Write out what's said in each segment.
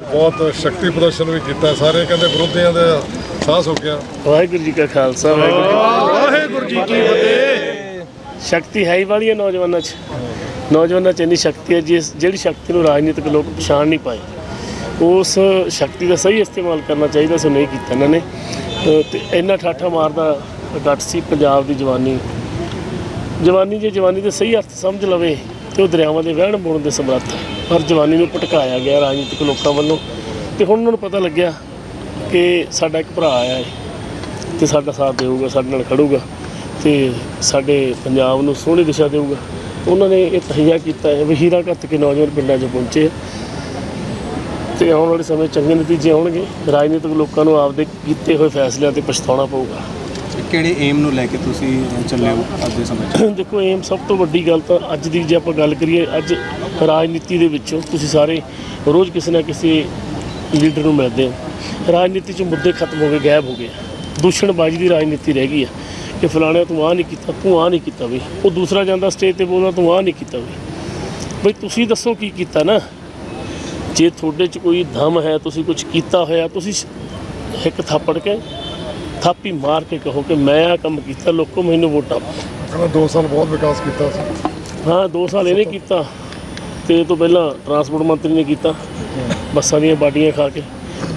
ਬਹੁਤ ਸ਼ਕਤੀ ਪ੍ਰਦਰਸ਼ਨ ਵੀ ਕੀਤਾ ਸਾਰੇ ਕਹਿੰਦੇ ਵਿਰੋਧੀਆਂ ਦੇ ਸਾਹ ਗਿਆ। ਵਾਹਿਗੁਰੂ ਜੀ ਕਾ ਖਾਲਸਾ ਵਾਹਿਗੁਰੂ ਜੀ ਕੀ ਫਤਿਹ। ਸ਼ਕਤੀ ਹੈ ਹੀ ਵਾਲੀ ਹੈ ਨੌਜਵਾਨਾਂ 'ਚ। ਨੌਜਵਾਨਾਂ 'ਚ ਇੰਨੀ ਸ਼ਕਤੀ ਹੈ ਜਿਸ ਜਿਹੜੀ ਸ਼ਕਤੀ ਨੂੰ ਰਾਜਨੀਤਿਕ ਲੋਕ ਪਛਾਣ ਨਹੀਂ ਪਾਏ। ਉਸ ਸ਼ਕਤੀ ਦਾ ਸਹੀ ਇਸਤੇਮਾਲ ਕਰਨਾ ਚਾਹੀਦਾ ਸੀ ਨਹੀਂ ਕੀਤਾ ਇਹਨਾਂ ਨੇ। ਤੇ ਇੰਨਾ ਠਾਠਾ ਮਾਰਦਾ ਗੱਟ ਸੀ ਪੰਜਾਬ ਦੀ ਜਵਾਨੀ। ਜਵਾਨੀ ਜੇ ਜਵਾਨੀ ਦੇ ਸਹੀ ਅਰਥ ਸਮਝ ਲਵੇ ਤੇ ਉਹ ਦਰਿਆਵਾਂ ਦੇ ਵਹਿਣ ਬੁਣ ਦੇ ਸਮਰੱਥ ਹੈ। ਪਰ ਜਵਾਨੀ ਨੂੰ ਭਟਕਾਇਆ ਗਿਆ ਰਾਜਨੀਤਿਕ ਲੋਕਾਂ ਵੱਲੋਂ ਤੇ ਹੁਣ ਉਹਨਾਂ ਨੂੰ ਪਤਾ ਲੱਗਿਆ ਕਿ ਸਾਡਾ ਇੱਕ ਭਰਾ ਆਇਆ ਹੈ ਤੇ ਸਾਡਾ ਸਾਥ ਦੇਊਗਾ, ਸਾਡੇ ਨਾਲ ਖੜੂਗਾ ਤੇ ਸਾਡੇ ਪੰਜਾਬ ਨੂੰ ਸੋਹਣੀ ਦਿਸ਼ਾ ਦੇਊਗਾ। ਉਹਨਾਂ ਨੇ ਇਹ ਤਹਈਆ ਕੀਤਾ ਹੈ ਵਹੀਰਾ ਘੱਤ ਕੇ ਨੌਜਵਾਨ ਪਿੰਡਾਂ 'ਚ ਪਹੁੰਚੇ ਆ ਤੇ ਆਉਣ ਵਾਲੇ ਸਮੇਂ ਚੰਗੇ ਨਤੀਜੇ ਆਉਣਗੇ। ਰਾਜਨੀਤਿਕ ਲੋਕਾਂ ਨੂੰ ਆਪਦੇ ਕੀਤੇ ਹੋਏ ਫੈਸਲਿਆਂ ਤੇ ਪਛਤਾਉਣਾ ਪਊਗਾ। ਕਿਹੜੇ ਏਮ ਨੂੰ ਲੈ ਕੇ ਤੁਸੀਂ ਚੱਲੇ ਹੋ ਅੱਜ ਦੇ ਸਮੇਂ 'ਚ? ਦੇਖੋ ਏਮ ਸਭ ਤੋਂ ਵੱਡੀ ਗੱਲ ਤਾਂ ਅੱਜ ਦੀ ਜੇ ਆਪਾਂ ਗੱਲ ਕਰੀਏ, ਅੱਜ ਰਾਜਨੀਤੀ ਦੇ ਵਿੱਚੋਂ ਤੁਸੀਂ ਸਾਰੇ ਰੋਜ਼ ਕਿਸੇ ਨਾ ਕਿਸੇ ਲੀਡਰ ਨੂੰ ਮਿਲਦੇ ਹੋ। ਰਾਜਨੀਤੀ 'ਚ ਮੁੱਦੇ ਖਤਮ ਹੋ ਗਏ, ਗਾਇਬ ਹੋ ਗਏ। ਦੂਸ਼ਣਬਾਜ਼ੀ ਦੀ ਰਾਜਨੀਤੀ ਰਹਿ ਗਈ ਆ ਕਿ ਫਲਾਣੇ ਤੂੰ ਆਹ ਨਹੀਂ ਕੀਤਾ, ਤੂੰ ਆਹ ਨਹੀਂ ਕੀਤਾ ਵੀ ਉਹ ਦੂਸਰਾ ਜਾਂਦਾ ਸਟੇਜ ਤੇ ਬੋਲਦਾ ਤੂੰ ਆਹ ਨਹੀਂ ਕੀਤਾ ਵੀ ਬਈ, ਤੁਸੀਂ ਦੱਸੋ ਕੀ ਕੀਤਾ ਨਾ? ਜੇ ਤੁਹਾਡੇ 'ਚ ਕੋਈ ਦਮ ਹੈ, ਤੁਸੀਂ ਕੁਝ ਕੀਤਾ ਹੋਇਆ, ਤੁਸੀਂ ਇੱਕ ਥੱਪੜ ਕੇ ਥਾਪੀ ਮਾਰ ਕੇ ਕਹੋ ਕਿ ਮੈਂ ਆ ਕੰਮ ਕੀਤਾ ਲੋਕੋ ਮੈਨੂੰ ਵੋਟਾਂ ਪਾਓ ਕਹਿੰਦਾ 2 ਸਾਲ ਬਹੁਤ ਵਿਕਾਸ ਕੀਤਾ ਸੀ। ਹਾਂ 2 ਸਾਲ ਇਹਨੇ ਕੀਤਾ। ਤੇ ਇਹ ਤੋਂ ਪਹਿਲਾਂ ਟਰਾਂਸਪੋਰਟ ਮੰਤਰੀ ਨੇ ਕੀਤਾ। ਬੱਸਾਂ ਦੀਆਂ ਬਾਟੀਆਂ ਖਾ ਕੇ।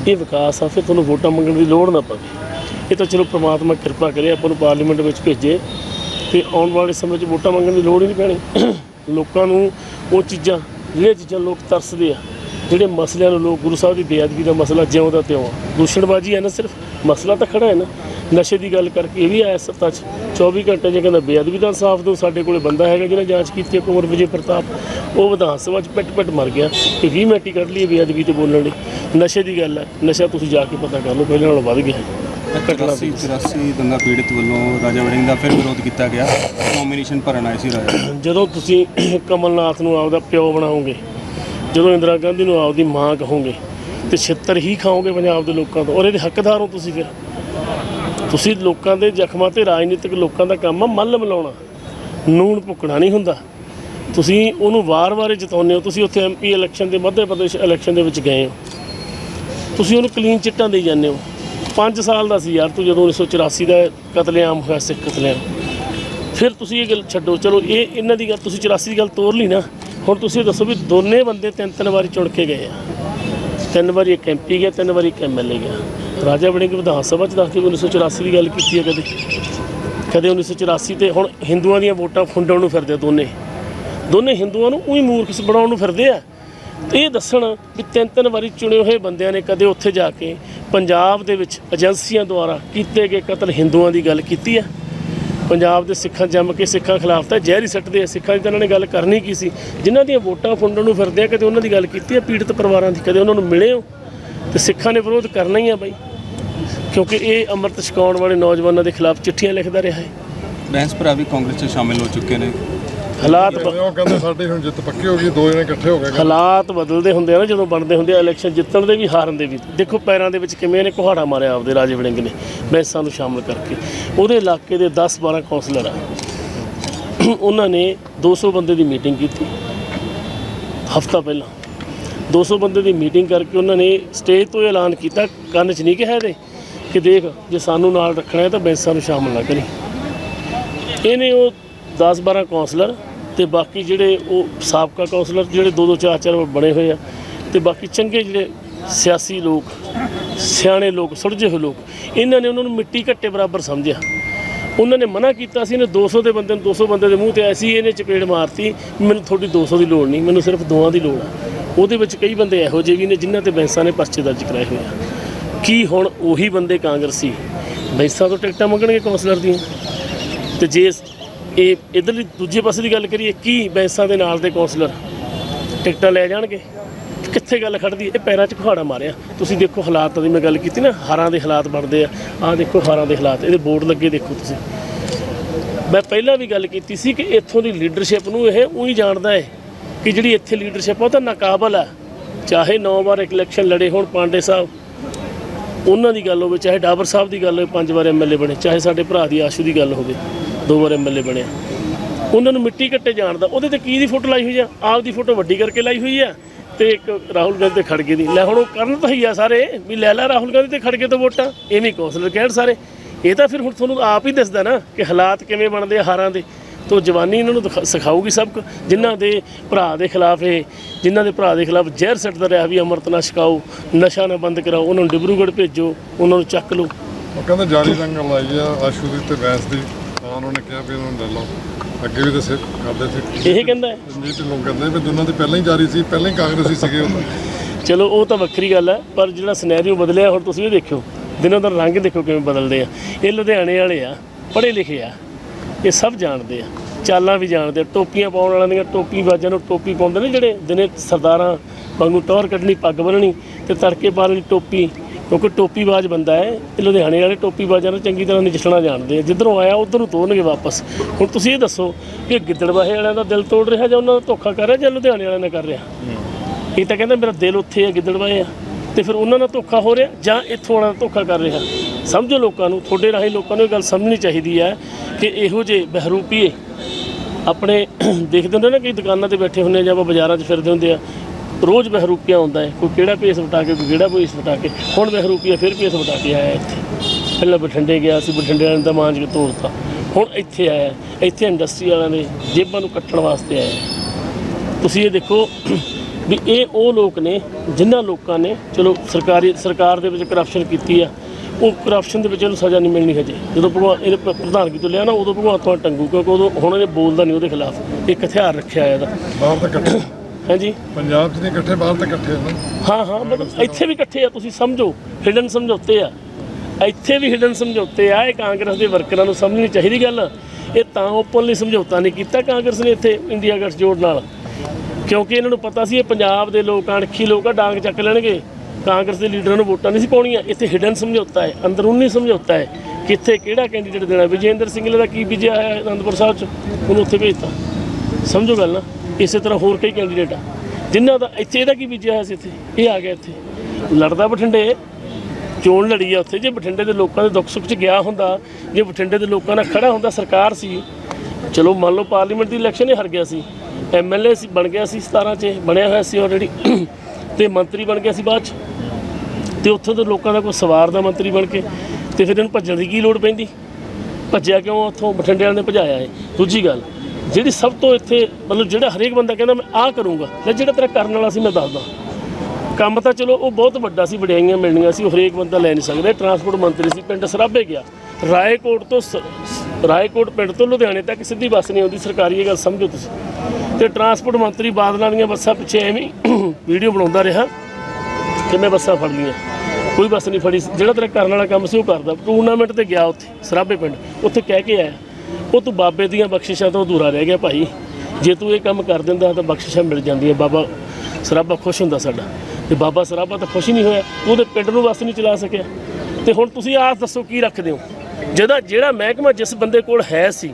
ਇਹ ਵਿਕਾਸ ਆ ਫਿਰ ਤੁਹਾਨੂੰ ਵੋਟਾਂ ਮੰਗਣ ਦੀ ਲੋੜ ਨਾ ਪਵੇ। ਇਹ ਤਾਂ ਚਲੋ ਪ੍ਰਮਾਤਮਾ ਕਿਰਪਾ ਕਰੇ ਆਪਾਂ ਨੂੰ ਪਾਰਲੀਮੈਂਟ ਵਿੱਚ ਭੇਜੇ। ਤੇ ਆਉਣ ਵਾਲੇ ਸਮੇਂ 'ਚ ਵੋਟਾਂ ਮੰਗਣ ਦੀ ਲੋੜ ਹੀ ਨਹੀਂ ਪੈਣੀ। ਲੋਕਾਂ ਨੂੰ ਉਹ ਚੀਜ਼ਾਂ ਜਿਹੜੀਆਂ ਚੀਜ਼ਾਂ ਲੋਕ ਤਰਸਦੇ ਆ ਜਿਹੜੇ ਮਸਲਿਆਂ ਨੂੰ ਲੋਕ ਗੁਰੂ ਸਾਹਿਬ ਦੀ ਬੇਅਦਬੀ ਦਾ ਮਸਲਾ ਜਿਉਂ ਦਾ ਤਿਉਂ ਆ। ਦੂਸ਼ਣਬਾਜ਼ੀ ਹੈ ਨਾ ਸਿਰਫ ਮਸਲਾ ਤਾਂ ਖੜਾ ਹੈ ਨਾ। ਨਸ਼ੇ ਦੀ ਗੱਲ ਕਰਕੇ ਇਹ ਵੀ ਆਇਆ ਸੱਤਾ 'ਚ 24 ਘੰਟੇ ਜੇ ਕਹਿੰਦਾ ਬੇਅਦਬੀ ਦਾ ਇਨਸਾਫ ਦਿਓ ਸਾਡੇ ਕੋਲੇ ਬੰਦਾ ਹੈਗਾ ਜਿਹਨੇ ਜਾਂਚ ਕੀਤੀ ਹੈ ਕੁਮਰ ਵਿਜੇ ਪ੍ਰਤਾਪ ਉਹ ਵਿਧਾਨ ਸਭਾ 'ਚ ਪਿੱਟ ਪਿੱਟ ਮਰ ਗਿਆ ਕਿ 20 ਮਿੰਟ ਹੀ ਕੱਢ ਲਈ ਬੇਅਦਬੀ ਤੇ ਬੋਲਣ ਲਈ। ਨਸ਼ੇ ਦੀ ਗੱਲ ਹੈ ਨਸ਼ਾ ਤੁਸੀਂ ਜਾ ਕੇ ਪਤਾ ਕਰ ਲਓ ਪਹਿਲਾਂ ਨਾਲੋਂ ਵੱਧ ਗਿਆ ਹੈ। ਘਟਨਾ 84 84 ਦੰਗਾ ਪੀੜਤ ਵੱਲੋਂ ਰਾਜਾ ਵੜਿੰਗ ਦਾ ਫਿਰ ਵਿਰੋਧ ਕੀਤਾ ਗਿਆ। ਨੋਮੀਨੇਸ਼ਨ ਭਰਨ ਆਏ ਸੀ ਰਾਜਾ। ਜਦੋਂ ਤੁਸੀਂ ਕਮਲਨਾਥ ਨੂੰ ਆਪਦਾ ਪਿਓ ਬਣਾਓਗੇ ਜਦੋਂ ਇੰਦਰਾ ਗਾਂਧੀ ਨੂੰ ਆਪਦੀ ਮਾਂ ਕਹੋਗੇ ਤੇ ਛਿੱਤਰ ਹੀ ਖਾਓਗੇ ਪੰਜਾਬ ਦੇ ਲੋਕਾਂ ਤੋਂ, ਔਰ ਇਹਦੇ ਹੱਕਦਾਰ ਹੋ ਤੁਸੀਂ ਫਿਰ। ਤੁਸੀਂ ਲੋਕਾਂ ਦੇ ਜ਼ਖਮਾਂ ਤੇ ਰਾਜਨੀਤਿਕ ਲੋਕਾਂ ਦਾ ਕੰਮ ਆ, ਮੱਲ ਮਿਲਾਉਣਾ। ਨੂਣ ਭੁੱਕਣਾ ਨਹੀਂ ਹੁੰਦਾ। ਤੁਸੀਂ ਉਹਨੂੰ ਵਾਰ-ਵਾਰ ਜਿਤਾਉਂਦੇ ਹੋ। ਤੁਸੀਂ ਉੱਥੇ ਐਮਪੀ ਇਲੈਕਸ਼ਨ ਦੇ ਮੱਧ ਪ੍ਰਦੇਸ਼ ਇਲੈਕਸ਼ਨ ਦੇ ਵਿੱਚ ਗਏ ਹੋ। ਤੁਸੀਂ ਉਹਨੂੰ ਕਲੀਨ ਚਿੱਟਾਂ ਦੇ ਜਾਂਦੇ ਹੋ। 5 ਸਾਲ ਦਾ ਸੀ ਯਾਰ ਤੂੰ ਜਦੋਂ 1984 ਦਾ ਕਤਲੇਆਮ ਹੋਇਆ ਸਿੱਖ ਕਤਲੇਆਮ। ਫਿਰ ਤੁਸੀਂ ਇਹ ਗੱਲ ਛੱਡੋ, ਚਲੋ ਇਹ, ਇਹਨਾਂ ਦੀ ਗੱਲ ਤੁਸੀਂ 84 ਦੀ ਗੱਲ ਤੋਰ ਲਈ ਨਾ। ਹੁਣ ਤੁਸੀਂ ਦੱਸੋ ਵੀ ਦੋਨੇ ਬੰਦੇ ਤਿੰਨ ਤਿੰਨ ਵਾਰੀ ਚੁਣ ਕੇ ਗਏ ਆ। ਤਿੰਨ ਵਾਰੀ ਇੱਕ ਐਮਪੀ ਗਿਆ, ਤਿੰਨ ਵਾਰੀ ਇੱਕ ਐਮਐਲਏ ਗਿਆ। ਰਾਜਾ ਵੜਿੰਗ ਵਿਧਾਨ ਸਭਾ ਚ ਦੱਸਦੇ 1984 ਦੀ ਗੱਲ ਕੀਤੀ ਹੈ ਕਦੇ। ਕਦੇ 1984 ਤੇ ਹੁਣ ਹਿੰਦੂਆਂ ਦੀਆਂ ਵੋਟਾਂ ਫੁੰਡਣ ਨੂੰ ਫਿਰਦੇ ਆ ਦੋਨੇ। ਦੋਨੇ ਹਿੰਦੂਆਂ ਨੂੰ ਉਹੀ ਮੂਰਖ ਬਣਾਉਣ ਨੂੰ ਫਿਰਦੇ ਆ। ਤੇ ਇਹ ਦੱਸਣ ਵੀ ਤਿੰਨ ਤਿੰਨ ਵਾਰੀ ਚੁਣੇ ਹੋਏ ਬੰਦਿਆਂ ਨੇ ਕਦੇ ਉੱਥੇ ਜਾ ਕੇ ਪੰਜਾਬ ਦੇ ਵਿੱਚ ਏਜੰਸੀਆਂ ਦੁਆਰਾ ਕੀਤੇ ਗਏ ਕਤਲ ਹਿੰਦੂਆਂ ਦੀ ਗੱਲ ਕੀਤੀ ਹੈ ਪੰਜਾਬ ਦੇ ਸਿੱਖਾਂ ਜੰਮ ਕੇ ਸਿੱਖਾਂ ਖਿਲਾਫ ਤਾਂ ਜ਼ਹਿਰ ਹੀ ਸੱਟਦੇ ਆ ਸਿੱਖਾਂ ਦੀ ਤਾਂ ਇਹਨਾਂ ਨੇ ਗੱਲ ਕਰਨੀ ਕੀ ਸੀ? ਜਿਨ੍ਹਾਂ ਦੀਆਂ ਵੋਟਾਂ ਫੁੰਡਣ ਨੂੰ ਫਿਰਦੇ ਆ, ਕਦੇ ਉਹਨਾਂ ਦੀ ਗੱਲ ਕੀਤੀ ਆ ਪੀੜਤ ਪਰਿਵਾਰਾਂ ਦੀ? ਕਦੇ ਉਹਨਾਂ ਨੂੰ ਮਿਲੇ ਹੋ? ਤੇ ਸਿੱਖਾਂ ਨੇ ਵਿਰੋਧ ਕਰਨਾ ਹੀ ਆ ਬਾਈ। ਕਿਉਂਕਿ ਇਹ ਅੰਮ੍ਰਿਤ ਛਕਾਉਣ ਵਾਲੇ ਨੌਜਵਾਨਾਂ ਦੇ ਖਿਲਾਫ ਚਿੱਠੀਆਂ ਲਿਖਦਾ ਰਿਹਾ ਹੈ। ਬੈਂਸ ਭਰਾ ਵੀ ਕਾਂਗਰਸ 'ਚ ਸ਼ਾਮਿਲ ਹੋ ਚੁੱਕੇ ਨੇ। ਹਾਲਾਤ ਉਹ ਕਹਿੰਦੇ ਸਾਡੀ ਹੁਣ ਜਿੱਤ ਪੱਕੀ ਹੋ ਗਈ ਦੋ ਜਣੇ ਇਕੱਠੇ ਹੋ ਗਏ ਹਾਲਾਤ ਬਦਲਦੇ ਹੁੰਦੇ ਆ ਨਾ ਜਦੋਂ ਬਣਦੇ ਹੁੰਦੇ ਆ ਇਲੈਕਸ਼ਨ ਜਿੱਤਣ ਦੇ ਵੀ ਹਾਰਨ ਦੇ ਵੀ। ਦੇਖੋ ਪੈਰਾਂ ਦੇ ਵਿੱਚ ਕਿਵੇਂ ਇਹਨੇ ਕੁਹਾੜਾ ਮਾਰਿਆ ਆਪਦੇ ਰਾਜੇ ਵੜਿੰਗ ਨੇ ਬੈਂਸਾਂ ਨੂੰ ਸ਼ਾਮਲ ਕਰਕੇ। ਉਹਦੇ ਇਲਾਕੇ ਦੇ 10 12 ਕਾਉਂਸਲਰ ਆ। ਉਹਨਾਂ ਨੇ 200 ਬੰਦੇ ਦੀ ਮੀਟਿੰਗ ਕੀਤੀ ਹਫਤਾ ਪਹਿਲਾਂ। 200 ਬੰਦੇ ਦੀ ਮੀਟਿੰਗ ਕਰਕੇ ਉਹਨਾਂ ਨੇ ਸਟੇਜ ਤੋਂ ਐਲਾਨ ਕੀਤਾ। ਕੰਨ 'ਚ ਨਹੀਂ ਕਿਹਾ ਇਹਦੇ ਕਿ ਦੇਖ ਜੇ ਸਾਨੂੰ ਨਾਲ ਰੱਖਣਾ ਹੈ ਤਾਂ ਬੈਂਸਾਂ ਨੂੰ ਸ਼ਾਮਲ ਨਾ ਕਰੀ। ਇਹਨੇ ਉਹ 10 12 ਕਾਉਂਸਲਰ ਤੇ ਬਾਕੀ ਜਿਹੜੇ ਉਹ ਸਾਬਕਾ ਕਾਉਂਸਲਰ ਜਿਹੜੇ ਦੋ ਦੋ ਚਾਰ ਚਾਰ ਬਣੇ ਹੋਏ ਆ ਤੇ ਬਾਕੀ ਚੰਗੇ ਜਿਹੜੇ ਸਿਆਸੀ ਲੋਕ, ਸਿਆਣੇ ਲੋਕ, ਸੁਲਝੇ ਹੋਏ ਲੋਕ, ਇਹਨਾਂ ਨੇ ਉਹਨਾਂ ਨੂੰ ਮਿੱਟੀ ਘੱਟੇ ਬਰਾਬਰ ਸਮਝਿਆ। ਉਹਨਾਂ ਨੇ ਮਨਾ ਕੀਤਾ ਸੀ, ਇਹਨੇ 200 ਦੇ ਬੰਦੇ ਨੂੰ 200 ਬੰਦੇ ਦੇ ਮੂੰਹ ਤੇ ਐਸੀ ਇਹਨੇ ਚਪੇੜ ਮਾਰਤੀ, ਮੈਨੂੰ ਤੁਹਾਡੀ 200 ਦੀ ਲੋੜ ਨਹੀਂ, ਮੈਨੂੰ ਸਿਰਫ ਦੋਆਂ ਦੀ ਲੋੜ ਆ। ਉਹਦੇ ਵਿੱਚ ਕਈ ਬੰਦੇ ਇਹੋ ਜਿਹੇ ਵੀ ਨੇ ਜਿਨ੍ਹਾਂ ਤੇ ਬੈਂਸਾਂ ਨੇ ਪਰਚੇ ਦਰਜ ਕਰਾਏ ਹੋਏ ਆ। ਕੀ ਹੁਣ ਉਹੀ ਬੰਦੇ ਕਾਂਗਰਸੀ? ਬੈਂਸਾਂ ਤੋਂ ਟਿਕਟਾਂ ਮੰਗਣਗੇ ਕੌਂਸਲਰ ਦੀਆਂ। ਤੇ ਜੇ ਇਹ ਇਧਰਲੀ ਦੂਜੇ ਪਾਸੇ ਦੀ ਗੱਲ ਕਰੀਏ, ਕੀ ਬੈਂਸਾਂ ਦੇ ਨਾਲ ਦੇ ਕਾਉਂਸਲਰ ਟਿਕਟਾਂ ਲੈ ਜਾਣਗੇ? ਕਿੱਥੇ ਗੱਲ ਖੜਦੀ ਇਹ ਪੈਰਾਂ 'ਚ ਕੁਹਾੜਾ ਮਾਰਿਆ। ਤੁਸੀਂ ਦੇਖੋ ਹਾਲਾਤ ਦੀ ਮੈਂ ਗੱਲ ਕੀਤੀ ਨਾ, ਹਾਰਾਂ ਦੇ ਹਾਲਾਤ ਬਣਦੇ ਆ। ਆਹ ਦੇਖੋ ਹਾਰਾਂ ਦੇ ਹਾਲਾਤ, ਇਹਦੇ ਬੋਰਡ ਲੱਗੇ ਦੇਖੋ ਤੁਸੀਂ। ਮੈਂ ਪਹਿਲਾਂ ਵੀ ਗੱਲ ਕੀਤੀ ਸੀ ਕਿ ਇੱਥੋਂ ਦੀ ਲੀਡਰਸ਼ਿਪ ਨੂੰ ਇਹ ਉਹੀ ਜਾਣਦਾ ਹੈ ਕਿ ਜਿਹੜੀ ਇੱਥੇ ਲੀਡਰਸ਼ਿਪ ਆ, ਉਹ ਤਾਂ ਨਾਕਾਬਲ ਆ। ਚਾਹੇ 9 ਵਾਰ ਇਲੈਕਸ਼ਨ ਲੜੇ ਹੋਣ ਪਾਂਡੇ ਸਾਹਿਬ, ਉਹਨਾਂ ਦੀ ਗੱਲ ਹੋਵੇ, ਚਾਹੇ ਡਾਬਰ ਸਾਹਿਬ ਦੀ ਗੱਲ ਹੋਵੇ, ਪੰਜ ਵਾਰ ਐਮਐਲਏ ਬਣੇ, ਚਾਹੇ ਸਾਡੇ ਭਰਾ ਦੀ ਆਸ਼ੂ ਦੀ ਗੱਲ ਹੋਵੇ। ਦੋ ਵਾਰ ਐਮਐਲਏ ਬਣਿਆ ਉਹਨਾਂ ਨੂੰ ਮਿੱਟੀ ਕੱਟੇ ਜਾਣ ਦਾ। ਉਹਦੇ ਤੇ ਕੀ ਦੀ ਫੋਟੋ ਲਾਈ ਹੋਈ ਆ? ਆਪ ਦੀ ਫੋਟੋ ਵੱਡੀ ਕਰਕੇ ਲਾਈ ਹੋਈ ਆ ਤੇ ਇੱਕ ਰਾਹੁਲ ਗਾਂਧੀ ਤੇ ਖੜ ਦੀ। ਲੈ ਹੁਣ ਉਹ ਕਰਨ ਤਾਂ ਹੀ ਆ ਸਾਰੇ, ਵੀ ਲੈ ਲੈ ਰਾਹੁਲ ਗਾਂਧੀ ਤੇ ਖੜ ਤੋਂ ਤਾਂ ਵੋਟਾਂ। ਐਵੇਂ ਕੌਂਸਲਰ ਕਹਿਣ ਸਾਰੇ। ਇਹ ਤਾਂ ਫਿਰ ਹੁਣ ਤੁਹਾਨੂੰ ਆਪ ਹੀ ਦੱਸਦਾ ਨਾ ਕਿ ਹਾਲਾਤ ਕਿਵੇਂ ਬਣਦੇ ਆ ਹਾਰਾਂ ਦੇ। ਤੋਂ ਜਵਾਨੀ ਇਹਨਾਂ ਨੂੰ ਸਿਖਾਊਗੀ ਸਭ ਕੁ। ਜਿਨ੍ਹਾਂ ਦੇ ਭਰਾ ਦੇ ਖਿਲਾਫ ਇਹ, ਜਿਨ੍ਹਾਂ ਦੇ ਭਰਾ ਦੇ ਖਿਲਾਫ ਜ਼ਹਿਰ ਸੱਟਦਾ ਰਿਹਾ ਵੀ ਅੰਮ੍ਰਿਤ ਨਾ ਛਕਾਓ, ਨਸ਼ਾ ਨਾ ਬੰਦ ਕਰਾਓ, ਉਹਨਾਂ ਨੂੰ ਡਿਬਰੂਗੜ੍ਹ ਭੇਜੋ, ਉਹਨਾਂ ਨੂੰ ਚੱਕ ਲਓ। ਉਹ ਕਹਿੰਦੇ ਜਾਰੀ ਰੰਗ ਲਾਈ ਆ, ਆਸ਼ੂ ਦੀ ਤੇ ਵੈਸ ਦੀ। ਉਹਨਾਂ ਨੇ ਕਿਹਾ ਵੀ ਇਹਨਾਂ ਨੂੰ ਲੈ ਲਓ। ਅੱਗੇ ਵੀ ਦੱਸੇ ਕਰਦੇ ਸੀ। ਇਹ ਕਹਿੰਦਾ ਹੈ? ਰਣਜੀਤ ਢਿੱਲੋਂ ਕਹਿੰਦੇ ਵੀ ਦੋਨਾਂ ਦੀ ਪਹਿਲਾਂ ਹੀ ਜਾਰੀ ਸੀ ਪਹਿਲਾਂ ਹੀ ਕਾਂਗਰਸੀ ਸੀਗੇ ਉਹ। ਚਲੋ ਉਹ ਤਾਂ ਵੱਖਰੀ ਗੱਲ ਹੈ ਪਰ ਜਿਹੜਾ ਸਿਨੈਰੀਓ ਬਦਲਿਆ ਹੁਣ ਤੁਸੀਂ ਇਹ ਦੇਖਿਓ। ਦਿਨੋਂ ਦਿਨ ਰੰਗ ਦੇਖੋ ਕਿਵੇਂ ਬਦਲਦੇ ਆ। ਇਹ ਲੁਧਿਆਣੇ ਵਾਲੇ ਆ ਪੜ੍ਹੇ ਲਿਖੇ ਆ। ਇਹ ਸਭ ਜਾਣਦੇ ਆ। ਚਾਲਾਂ ਵੀ ਜਾਣਦੇ ਆ। ਟੋਪੀਆਂ ਪਾਉਣ ਵਾਲਿਆਂ ਦੀਆਂ ਟੋਪੀ ਬਾਜਾਂ ਨੂੰ ਟੋਪੀ ਪਾਉਂਦੇ ਨੇ ਜਿਹੜੇ ਦਿਨੇ ਸਰਦਾਰਾਂ ਵਾਂਗੂ ਟੌਰ ਕੱਢਣੀ ਪੱਗ ਬੰਨਣੀ ਤੇ ਤੜਕੇ ਪਾ ਲੈਣੀ ਟੋਪੀ। ਕਿਉਂਕਿ ਟੋਪੀਬਾਜ ਬੰਦਾ ਹੈ ਇਹ ਲੁਧਿਆਣੇ ਵਾਲੇ ਟੋਪੀਬਾਜ਼ਾਂ ਨੂੰ ਚੰਗੀ ਤਰ੍ਹਾਂ ਨਜਿੱਠਣਾ ਜਾਣਦੇ ਆ। ਜਿੱਧਰੋਂ ਆਇਆ, ਉਧਰ ਨੂੰ ਤੋਰਨਗੇ ਵਾਪਸ। ਹੁਣ ਤੁਸੀਂ ਇਹ ਦੱਸੋ ਕਿ ਗਿੱਦੜਵਾਹੇ ਵਾਲਿਆਂ ਦਾ ਦਿਲ ਤੋੜ ਰਿਹਾ ਜਾਂ ਉਹਨਾਂ ਦਾ ਧੋਖਾ ਕਰ ਰਿਹਾ ਜਾਂ ਲੁਧਿਆਣੇ ਵਾਲਿਆਂ ਨਾਲ ਕਰ ਰਿਹਾ? ਇਹ ਤਾਂ ਕਹਿੰਦਾ ਮੇਰਾ ਦਿਲ ਉੱਥੇ ਹੈ ਗਿੱਦੜਵਾਏ ਆ। ਤੇ ਫਿਰ ਉਹਨਾਂ ਨਾਲ ਧੋਖਾ ਹੋ ਰਿਹਾ ਜਾਂ ਇੱਥੋਂ ਵਾਲਾ ਧੋਖਾ ਕਰ ਰਿਹਾ? ਸਮਝੋ ਲੋਕਾਂ ਨੂੰ, ਤੁਹਾਡੇ ਰਾਹੀਂ ਲੋਕਾਂ ਨੂੰ ਇਹ ਗੱਲ ਸਮਝਣੀ ਚਾਹੀਦੀ ਹੈ ਕਿ ਇਹੋ ਜਿਹੇ ਬਹਿਰੂਪੀਏ ਆਪਣੇ ਦੇਖਦੇ ਹੁੰਦੇ ਨਾ ਕਿ ਦੁਕਾਨਾਂ ਤੇ ਬੈਠੇ ਹੁੰਦੇ ਆ ਜਾਂ ਆਪਾਂ ਬਾਜ਼ਾਰਾਂ 'ਚ ਫਿਰਦੇ ਹੁੰਦੇ ਆ ਰੋਜ਼ ਬਹਿਰੂਪੀਆ ਹੁੰਦਾ ਹੈ, ਕੋਈ ਕਿਹੜਾ ਪੇਸ ਵਟਾ ਕੇ, ਕੋਈ ਕਿਹੜਾ ਭੇਸ ਵਟਾ ਕੇ, ਹੁਣ ਬਹਿਰੂਪੀਆ ਫਿਰ ਭੇਸ ਵਟਾ ਕੇ ਆਇਆ ਇੱਥੇ। ਪਹਿਲਾਂ ਬਠਿੰਡੇ ਗਿਆ ਸੀ, ਬਠਿੰਡੇ ਵਾਲਿਆਂ ਦਾ ਤਾਂ ਮਾਂਜ ਕੇ ਤੋੜਤਾ। ਹੁਣ ਇੱਥੇ ਆਇਆ ਇੱਥੇ ਇੰਡਸਟਰੀ ਵਾਲਿਆਂ ਨੇ ਜੇਬਾਂ ਨੂੰ ਕੱਟਣ ਵਾਸਤੇ ਆਇਆ ਤੁਸੀਂ ਇਹ ਦੇਖੋ ਵੀ ਇਹ ਉਹ ਲੋਕ ਨੇ ਜਿਨ੍ਹਾਂ ਲੋਕਾਂ ਨੇ, ਚਲੋ ਸਰਕਾਰੀ ਸਰਕਾਰ ਦੇ ਵਿੱਚ ਕਰਪਸ਼ਨ ਕੀਤੀ ਆ, ਉਹ ਕਰਪਸ਼ਨ ਦੇ ਵਿੱਚ ਇਹਨੂੰ ਸਜ਼ਾ ਨਹੀਂ ਮਿਲਣੀ ਹਜੇ। ਜਦੋਂ ਭਗਵਾਨ ਇਹਨੇ ਪ੍ਰਧਾਨਗੀ ਤੋਂ ਲਿਆ ਨਾ, ਉਦੋਂ ਭਗਵਾਨ ਤੋਂ ਟੰਗੂ ਕਿਉਂਕਿ ਉਦੋਂ ਹੁਣ ਇਹ ਬੋਲਦਾ ਨਹੀਂ ਉਹਦੇ ਖਿਲਾਫ। ਇੱਕ ਹਥਿਆਰ ਰੱਖਿਆ ਇਹਦਾ। ਹਾਂਜੀ। ਪੰਜਾਬ 'ਚ ਨਹੀਂ ਇਕੱਠੇ ਬਾਹਰ ਤਾਂ ਇਕੱਠੇ ਆ ਨਾ। ਹਾਂ ਹਾਂ ਮਤਲਬ ਇੱਥੇ ਵੀ ਇਕੱਠੇ ਆ ਤੁਸੀਂ ਸਮਝੋ ਹਿਡਨ ਸਮਝੌਤੇ ਆ। ਇੱਥੇ ਵੀ ਹਿਡਨ ਸਮਝੌਤੇ ਆ ਇਹ ਕਾਂਗਰਸ ਦੇ ਵਰਕਰਾਂ ਨੂੰ ਸਮਝਣੀ ਚਾਹੀਦੀ ਗੱਲ। ਇਹ ਤਾਂ ਓਪਨਲੀ ਸਮਝੌਤਾ ਨਹੀਂ ਕੀਤਾ ਕਾਂਗਰਸ ਨੇ ਇੱਥੇ ਇੰਡੀਆ ਗੱਠਜੋੜ ਨਾਲ। ਕਿਉਂਕਿ ਇਹਨਾਂ ਨੂੰ ਪਤਾ ਸੀ ਇਹ ਪੰਜਾਬ ਦੇ ਲੋਕ ਅਣਖੀ ਲੋਕ ਆ ਡਾਂਗ ਚੱਕ ਲੈਣਗੇ। ਕਾਂਗਰਸ ਦੇ ਲੀਡਰਾਂ ਨੂੰ ਵੋਟਾਂ ਨਹੀਂ ਸੀ ਪਾਉਣੀਆਂ। ਇੱਥੇ ਹਿਡਨ ਸਮਝੌਤਾ ਹੈ ਅੰਦਰੂਨੀ ਸਮਝੌਤਾ ਹੈ। ਕਿੱਥੇ ਕਿਹੜਾ ਕੈਂਡੀਡੇਟ ਦੇਣਾ? ਵਿਜੇਂਦਰ ਸਿੰਘਲੇ ਦਾ ਕੀ ਵਿਜਿਆ ਹੈ ਅਨੰਦਪੁਰ ਸਾਹਿਬ ਚ? ਉਹਨੂੰ ਉੱਥੇ ਭੇਜਤਾ। ਸਮਝੋ ਗੱਲ ਨਾ। ਇਸੇ ਤਰ੍ਹਾਂ ਹੋਰ ਕਈ ਕੈਂਡੀਡੇਟ ਆ। ਜਿਨ੍ਹਾਂ ਦਾ ਇੱਥੇ ਇਹਦਾ ਕੀ ਬੀਜਿਆ ਹੋਇਆ ਸੀ ਇੱਥੇ? ਇਹ ਆ ਗਿਆ ਇੱਥੇ। ਲੜਦਾ ਬਠਿੰਡੇ, ਚੋਣ ਲੜੀ ਆ ਉੱਥੇ। ਜੇ ਬਠਿੰਡੇ ਦੇ ਲੋਕਾਂ ਦੇ ਦੁੱਖ ਸੁੱਖ 'ਚ ਗਿਆ ਹੁੰਦਾ, ਜੇ ਬਠਿੰਡੇ ਦੇ ਲੋਕਾਂ ਨਾਲ ਖੜਾ ਹੁੰਦਾ, ਸਰਕਾਰ ਸੀ। ਚਲੋ ਮੰਨ ਲਓ ਪਾਰਲੀਮੈਂਟ ਦੀ ਇਲੈਕਸ਼ਨ ਹੀ ਹਾਰ ਗਿਆ ਸੀ। ਐਮਐਲਏ ਸੀ ਬਣ ਗਿਆ ਸੀ 17 'ਚ, ਬਣਿਆ ਹੋਇਆ ਸੀ ਆਲਰੇਡੀ ਤੇ ਮੰਤਰੀ ਬਣ ਗਿਆ ਸੀ ਬਾਅਦ 'ਚ। ਤੇ ਉੱਥੋਂ ਦੇ ਲੋਕਾਂ ਦਾ ਕੋਈ ਸਵਾਰ ਦਾ ਮੰਤਰੀ ਬਣ ਕੇ, ਤੇ ਫਿਰ ਇਹਨੂੰ ਭੱਜਣ ਦੀ ਕੀ ਲੋੜ ਪੈਂਦੀ? ਭੱਜਿਆ ਕਿਉਂ? ਉੱਥੋਂ ਬਠਿੰਡੇ ਵਾਲਿਆਂ ਨੇ ਭਜਾਇਆ ਹੈ ਦੂਜੀ ਗੱਲ ਜਿਹੜੀ ਸਭ ਤੋਂ ਇੱਥੇ ਮਤਲਬ ਜਿਹੜਾ ਹਰੇਕ ਬੰਦਾ ਕਹਿੰਦਾ ਮੈਂ ਆਹ ਕਰੂੰਗਾ, ਲੈ ਜਿਹੜਾ ਤੇਰਾ ਕਰਨ ਵਾਲਾ ਸੀ ਮੈਂ ਦੱਸਦਾ। ਕੰਮ ਤਾਂ ਚਲੋ ਉਹ ਬਹੁਤ ਵੱਡਾ ਸੀ, ਵਡਿਆਈਆਂ ਮਿਲਣੀਆਂ ਸੀ, ਉਹ ਹਰੇਕ ਬੰਦਾ ਲੈ ਨਹੀਂ ਸਕਦਾ। ਟਰਾਂਸਪੋਰਟ ਮੰਤਰੀ ਸੀ, ਪਿੰਡ ਸਰਾਭੇ ਗਿਆ। ਰਾਏਕੋਟ ਤੋਂ ਸ- ਰਾਏਕੋਟ ਪਿੰਡ ਤੋਂ ਲੁਧਿਆਣੇ ਤੱਕ ਸਿੱਧੀ ਬੱਸ ਨਹੀਂ ਆਉਂਦੀ, ਸਰਕਾਰੀ ਇਹ ਗੱਲ ਸਮਝੋ ਤੁਸੀਂ। ਤੇ ਟਰਾਂਸਪੋਰਟ ਮੰਤਰੀ ਬਾਦਲਾਂ ਦੀਆਂ ਬੱਸਾਂ ਪਿੱਛੇ ਐਵੇਂ ਵੀਡੀਓ ਬਣਾਉਂਦਾ ਰਿਹਾ ਕਿ ਮੈਂ ਬੱਸਾਂ ਫੜ ਲਈਆਂ। ਕੋਈ ਬੱਸ ਨਹੀਂ ਫੜੀ, ਜਿਹੜਾ ਤੇਰਾ ਕਰਨ ਵਾਲਾ ਕੰਮ ਸੀ ਉਹ ਕਰਦਾ। ਟੂਰਨਾਮੈਂਟ ਤੇ ਗਿਆ ਉੱਥੇ, ਸਰਾਭੇ ਪਿੰਡ। ਉੱਥੇ ਕਹਿ ਕੇ ਆਇਆ। ਉਹ ਤੂੰ ਬਾਬੇ ਦੀਆਂ ਬਖਸ਼ਿਸ਼ਾਂ ਤੋਂ ਅਧੂਰਾ ਰਹਿ ਗਿਆ ਭਾਈ। ਜੇ ਤੂੰ ਇਹ ਕੰਮ ਕਰ ਦਿੰਦਾ ਤਾਂ ਬਖਸ਼ਿਸ਼ਾਂ ਮਿਲ ਜਾਂਦੀਆਂ। ਬਾਬਾ ਸਰਾਭਾ ਖੁਸ਼ ਹੁੰਦਾ ਸਾਡਾ। ਤੇ ਬਾਬਾ ਸਰਾਭਾ ਤਾਂ ਖੁਸ਼ ਹੀ ਨਹੀਂ ਹੋਇਆ। ਉਹਦੇ ਪਿੰਡ ਨੂੰ ਬੱਸ ਨਹੀਂ ਚਲਾ ਸਕਿਆ। ਤੇ ਹੁਣ ਤੁਸੀਂ ਆਸ ਦੱਸੋ ਕੀ ਰੱਖਦੇ ਹੋ? ਜਿਹਦਾ ਜਿਹੜਾ ਮਹਿਕਮਾ ਜਿਸ ਬੰਦੇ ਕੋਲ ਹੈ ਸੀ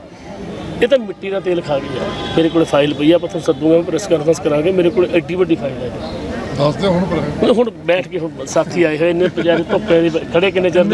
ਇਹ ਤਾਂ ਮਿੱਟੀ ਦਾ ਤੇਲ ਖਾ ਗਿਆ। ਮੇਰੇ ਕੋਲ ਫਾਈਲ ਪਈ ਆ ਤੁਹਾਨੂੰ ਸੱਦੂਗਾ ਪ੍ਰੈਸ ਕਾਨਫਰੰਸ ਕਰਾਂਗੇ। ਮੇਰੇ ਕੋਲ ਐਡੀ ਵੱਡੀ ਫਾਈਲ ਹੈ। ਦੱਸ ਹੁਣ ਹੁਣ ਬੈਠ ਕੇ ਹੁਣ ਸਾਥੀ ਆਏ ਹੋਏ ਨੇ ਵਿਚਾਰੇ ਧੁੱਪੇ ਦੇ ਖੜੇ ਕਿੰਨੇ ਚਿਰ